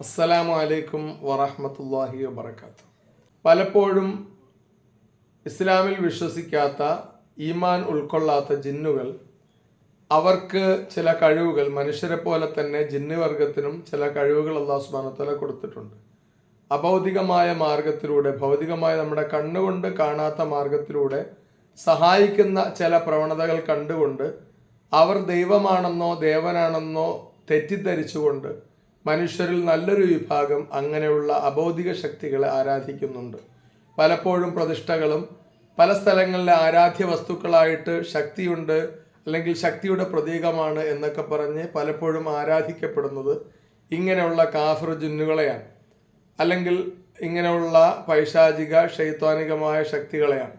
അസ്സലാമു അലൈക്കും വറഹമത്തല്ലാഹി വബർക്കാത്തു പലപ്പോഴും ഇസ്ലാമിൽ വിശ്വസിക്കാത്ത ഈമാൻ ഉൾക്കൊള്ളാത്ത ജിന്നുകൾ അവർക്ക് ചില കഴിവുകൾ മനുഷ്യരെ പോലെ തന്നെ ജിന്നു വർഗത്തിനും ചില കഴിവുകൾ അള്ളാഹു സുബാനത്തല കൊടുത്തിട്ടുണ്ട്. അഭൗതികമായ മാർഗത്തിലൂടെ ഭൗതികമായ നമ്മുടെ കണ്ണുകൊണ്ട് കാണാത്ത മാർഗത്തിലൂടെ സഹായിക്കുന്ന ചില പ്രവണതകൾ കണ്ടുകൊണ്ട് അവർ ദൈവമാണെന്നോ ദേവനാണെന്നോ തെറ്റിദ്ധരിച്ചുകൊണ്ട് മനുഷ്യരിൽ നല്ലൊരു വിഭാഗം അങ്ങനെയുള്ള അബൗദിക ശക്തികളെ ആരാധിക്കുന്നുണ്ട്. പലപ്പോഴും പ്രതിഷ്ഠകളും പല സ്ഥലങ്ങളിലെ ആരാധ്യ വസ്തുക്കളായിട്ട് ശക്തിയുണ്ട് അല്ലെങ്കിൽ ശക്തിയുടെ പ്രതീകമാണ് എന്നൊക്കെ പറഞ്ഞ് പലപ്പോഴും ആരാധിക്കപ്പെടുന്നത് ഇങ്ങനെയുള്ള കാഫർ ജുന്നുകളെയാണ്. അല്ലെങ്കിൽ ഇങ്ങനെയുള്ള പൈശാചിക ഷൈത്വാനികമായ ശക്തികളെയാണ്.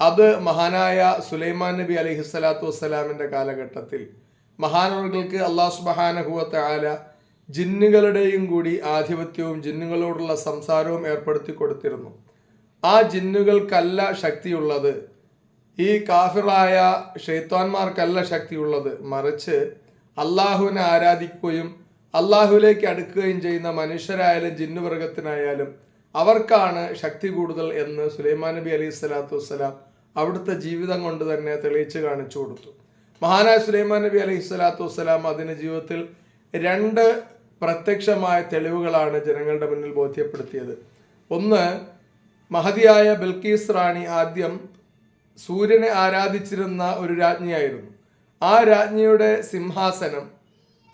അത് മഹാനായ സുലൈമാൻ നബി അലൈഹി സ്വലാത്തു വസ്സലാമിന്റെ കാലഘട്ടത്തിൽ മഹാനവർക്ക് അള്ളാഹു സുബാനഹുവത്തെ ആല ജിന്നുകളുടെയും കൂടി ആധിപത്യവും ജിന്നുകളോടുള്ള സംസാരവും ഏർപ്പെടുത്തി കൊടുത്തിരുന്നു. ആ ജിന്നുകൾക്കല്ല ശക്തിയുള്ളത്. ഈ കാഫിറായ ഷെയ്ത്താന്മാർക്കല്ല ശക്തിയുള്ളത്. മറിച്ച് അള്ളാഹുവിനെ ആരാധിക്കുകയും അള്ളാഹുവിലേക്ക് അടുക്കുകയും ചെയ്യുന്ന മനുഷ്യരായാലും ജിന്നുവർഗത്തിനായാലും അവർക്കാണ് ശക്തി കൂടുതൽ എന്ന് സുലൈമാൻ നബി അലൈഹി സ്വലാത്തു വസ്സലാം അവിടുത്തെ ജീവിതം കൊണ്ട് തന്നെ തെളിയിച്ചു കാണിച്ചു കൊടുത്തു. മഹാനായ സുലൈമാൻ നബി അലൈഹി സ്വലാത്തു വസ്സലാം അതിന് ജീവിതത്തിൽ രണ്ട് പ്രത്യക്ഷമായ തെളിവുകളാണ് ജനങ്ങളുടെ മുന്നിൽ ബോധ്യപ്പെടുത്തിയത്. ഒന്ന് മഹതിയായ ബിൽക്കീസ് റാണി ആദ്യം സൂര്യനെ ആരാധിച്ചിരുന്ന ഒരു രാജ്ഞിയായിരുന്നു. ആ രാജ്ഞിയുടെ സിംഹാസനം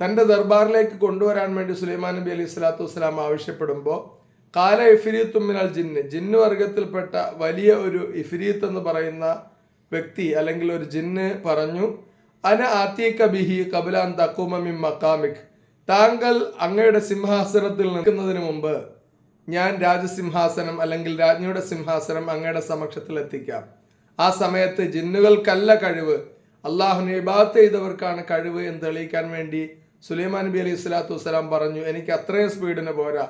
തന്റെ ദർബാറിലേക്ക് കൊണ്ടുവരാൻ വേണ്ടി സുലൈമാൻ നബി അലൈഹി സ്വലാത്തു വസ്സലാം ആവശ്യപ്പെടുമ്പോൾ കാല ഇഫിരീത്തുമിനൽ ജിന്ന് ജിന്ന് വർഗത്തിൽപ്പെട്ട വലിയ ഒരു ഇഫിരീത്ത് എന്ന് പറയുന്ന വ്യക്തി അല്ലെങ്കിൽ ഒരു ജിന്ന് പറഞ്ഞു അന ആത്തീക്ക ബിഹി കബലാൻ തക്കൂമിം മക്കാമിക് താങ്കൾ അങ്ങയുടെ സിംഹാസനത്തിൽ നിൽക്കുന്നതിന് മുമ്പ് ഞാൻ രാജസിംഹാസനം അല്ലെങ്കിൽ രാജ്ഞിയുടെ സിംഹാസനം അങ്ങയുടെ സമക്ഷത്തിൽ എത്തിക്കാം. ആ സമയത്ത് ജിന്നുകൾക്കല്ല കഴിവ്. അള്ളാഹുനെ ഇബാത്ത് ചെയ്തവർക്കാണ് കഴിവ് എന്ന് തെളിയിക്കാൻ വേണ്ടി സുലൈമാൻ നബി അലൈഹി സ്വലാത്തു വസ്സലാം പറഞ്ഞു എനിക്ക് അത്രയും സ്പീഡിന് പോരാ.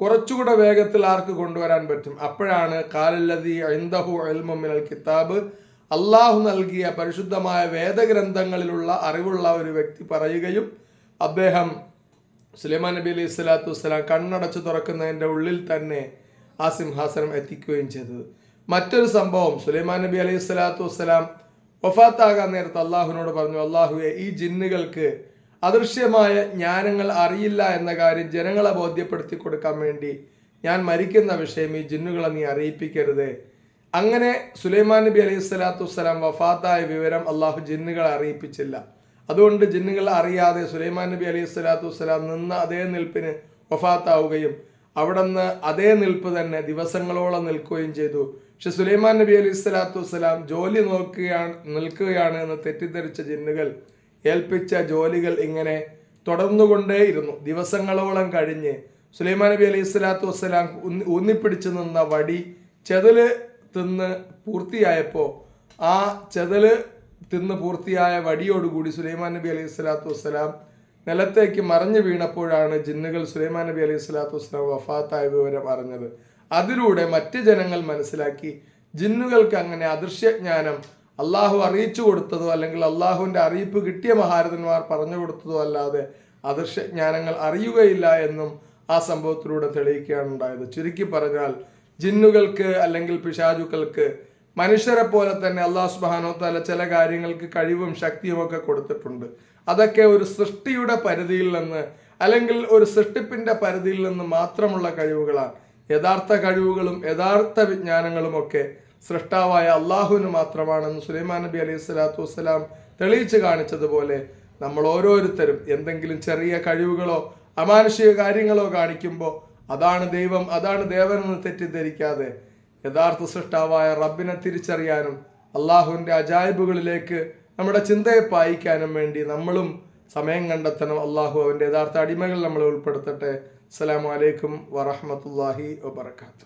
കുറച്ചുകൂടെ വേഗത്തിൽ ആർക്ക് കൊണ്ടുവരാൻ പറ്റും? അപ്പോഴാണ് കാലല്ലതി ഐന്ദഹു അൽമുമിനൽ കിതാബ് അള്ളാഹു നൽകിയ പരിശുദ്ധമായ വേദഗ്രന്ഥങ്ങളിലുള്ള അറിവുള്ള ഒരു വ്യക്തി പറയുകയും അദ്ദേഹം സുലൈമാൻ നബി അലൈഹി സ്വലാത്തു വസ്സലാം കണ്ണടച്ചു തുറക്കുന്നതിന്റെ ഉള്ളിൽ തന്നെ ആ സിംഹാസനം എത്തിക്കുകയും ചെയ്തത്. മറ്റൊരു സംഭവം സുലൈമാൻ നബി അലൈഹി സ്വലാത്തു വസ്സലാം വഫാത്താകാൻ നേരത്ത് അള്ളാഹുവിനോട് പറഞ്ഞു അള്ളാഹുവെ ഈ ജിന്നുകൾക്ക് അദൃശ്യമായ ജ്ഞാനങ്ങൾ അറിയില്ല എന്ന കാര്യം ജനങ്ങളെ ബോധ്യപ്പെടുത്തി കൊടുക്കാൻ വേണ്ടി ഞാൻ മരിക്കുന്ന വിഷയം ഈ ജിന്നുകളെ നീ അറിയിപ്പിക്കരുത്. അങ്ങനെ സുലൈമാൻ നബി അലൈഹി സ്വലാത്തു വസ്സലാം വഫാത്തായ വിവരം അള്ളാഹു ജിന്നുകളെ അറിയിപ്പിച്ചില്ല. അതുകൊണ്ട് ജിന്നുകൾ അറിയാതെ സുലൈമാൻ നബി അലൈഹി സ്വലാത്തു വസ്സലാം നിന്ന് അതേ നിൽപ്പിന് വഫാത്താവുകയും അവിടെ നിന്ന് അതേ നിൽപ്പ് തന്നെ ദിവസങ്ങളോളം നിൽക്കുകയും ചെയ്തു. പക്ഷെ സുലൈമാൻ നബി അലൈഹി സ്വലാത്തു വസ്സലാം ജോലി നോക്കുകയാണ് നിൽക്കുകയാണ് എന്ന് തെറ്റിദ്ധരിച്ച ജിന്നുകൾ ഏൽപ്പിച്ച ജോലികൾ ഇങ്ങനെ തുടർന്നുകൊണ്ടേയിരുന്നു. ദിവസങ്ങളോളം കഴിഞ്ഞ് സുലൈമാൻ നബി അലൈഹി സ്വലാത്തു വസ്സലാം ഊന്നിപ്പിടിച്ചു നിന്ന വടി ചെതൽ തിന്ന് പൂർത്തിയായപ്പോൾ ആ ചെതൽ തിന്ന് പൂർത്തിയായ വടിയോടുകൂടി സുലൈമാൻ നബി അലൈഹി സ്വലാത്തു വസ്സലാം നിലത്തേക്ക് മറിഞ്ഞു വീണപ്പോഴാണ് ജിന്നുകൾ സുലൈമാൻ നബി അലൈഹി സ്വലാത്തു വസ്സലാം വഫാത്തായ വിവരം അറിഞ്ഞത്. അതിലൂടെ മറ്റ് ജനങ്ങൾ മനസ്സിലാക്കി ജിന്നുകൾക്ക് അങ്ങനെ അദൃശ്യജ്ഞാനം അള്ളാഹു അറിയിച്ചു കൊടുത്തതോ അല്ലെങ്കിൽ അള്ളാഹുവിന്റെ അറിയിപ്പ് കിട്ടിയ മഹാരഥന്മാർ പറഞ്ഞു കൊടുത്തതോ അല്ലാതെ അദൃശ്യജ്ഞാനങ്ങൾ അറിയുകയില്ല എന്നും ആ സംഭവത്തിലൂടെ തെളിയിക്കുകയാണ് ഉണ്ടായത്. ചുരുക്കി പറഞ്ഞാൽ ജിന്നുകൾക്ക് അല്ലെങ്കിൽ പിശാചുക്കൾക്ക് മനുഷ്യരെ പോലെ തന്നെ അള്ളാഹു സുബാനോ തല ചില കാര്യങ്ങൾക്ക് കഴിവും ശക്തിയും ഒക്കെ കൊടുത്തിട്ടുണ്ട്. അതൊക്കെ ഒരു സൃഷ്ടിയുടെ പരിധിയിൽ നിന്ന് അല്ലെങ്കിൽ ഒരു സൃഷ്ടിപ്പിന്റെ പരിധിയിൽ നിന്ന് മാത്രമുള്ള കഴിവുകളാണ്. യഥാർത്ഥ കഴിവുകളും യഥാർത്ഥ വിജ്ഞാനങ്ങളും ഒക്കെ സൃഷ്ടാവായ അള്ളാഹുവിന് മാത്രമാണെന്ന് സുലൈമാൻ നബി അലൈഹി സ്വലാത്തു വസ്സലാം തെളിയിച്ചു കാണിച്ചതുപോലെ നമ്മൾ ഓരോരുത്തരും എന്തെങ്കിലും ചെറിയ കഴിവുകളോ അമാനുഷിക കാര്യങ്ങളോ കാണിക്കുമ്പോൾ അതാണ് ദൈവം അതാണ് ദേവനെന്ന് തെറ്റിദ്ധരിക്കാതെ യഥാർത്ഥ സൃഷ്ടാവായ റബ്ബിനെ തിരിച്ചറിയാനും അള്ളാഹുവിന്റെ അജായിബുകളിലേക്ക് നമ്മുടെ ചിന്തയെ പായിക്കാനും വേണ്ടി നമ്മളും സമയം കണ്ടെത്തണം. അള്ളാഹു അവന്റെ യഥാർത്ഥ അടിമകൾ നമ്മളെ ഉൾപ്പെടുത്തട്ടെ. അസ്സാം വലൈക്കും വറഹമത്തല്ലാഹി വബർക്കാത്തു